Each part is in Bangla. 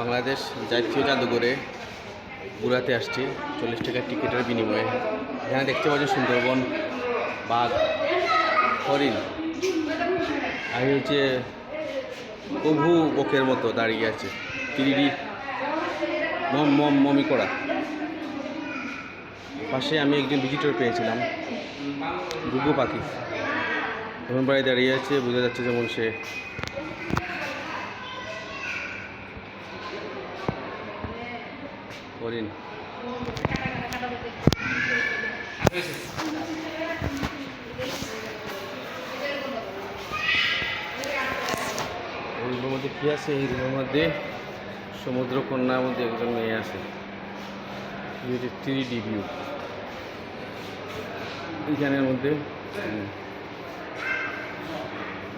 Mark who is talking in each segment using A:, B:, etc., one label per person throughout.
A: বাংলাদেশ জাতীয় জাদুঘরে ঘুরাতে আসছি। চল্লিশ টাকার টিকিটের বিনিময়ে। এখানে দেখতে পাচ্ছি সুন্দরবন বাঘ হরিণ। আর হচ্ছে প্রভু বকের মতো দাঁড়িয়ে আছে। তিরিডি মম মম মমি করা। পাশে আমি একজন ভিজিটর পেয়েছিলাম, ঘুঘু পাখি। যখন বাড়ি দাঁড়িয়ে আছে, বোঝা যাচ্ছে যেমন সে হরিণ মধ্যে কী আছে? এই রুমের মধ্যে সমুদ্র কন্যার মধ্যে একজন মেয়ে আছে। থ্রি ডি ভিউ এইখানের মধ্যে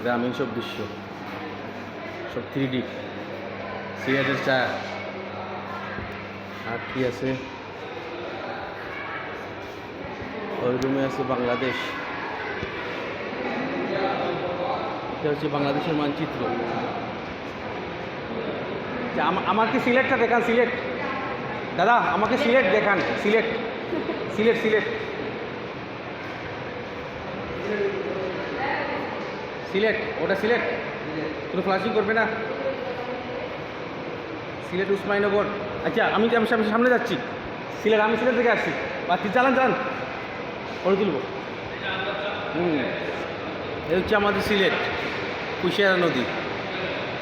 A: গ্রামীণ সব দৃশ্য। সব থ্রি ডি সিগারেটের চা আর কি আছে। ওই রুমে আছে বাংলাদেশ। এটা হচ্ছে বাংলাদেশের মানচিত্র।
B: আচ্ছা, আমাকে সিলেটটা দেখান সিলেট দাদা আমাকে সিলেট দেখান সিলেট সিলেট সিলেট সিলেট ওটা সিলেট কোনো ফ্লাশিং করবে না? সিলেট উসমাইনগর আচ্ছা আমি আমি সামনে- যাচ্ছি? সিলেট আমি সিলেট থেকে আসছি। বাচ্চি চালান চালান। করে তুলবো।
A: হুম। এ হচ্ছে আমাদের সিলেট, কুশিয়ারা নদী।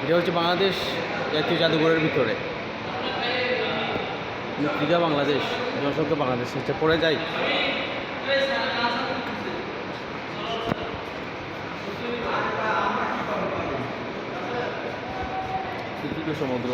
A: এটা হচ্ছে বাংলাদেশ জাতীয় জাদুঘরের ভিতরে। মৃত্তিকা বাংলাদেশ, জনসংখ্যা বাংলাদেশ। পড়ে যায় সমুদ্র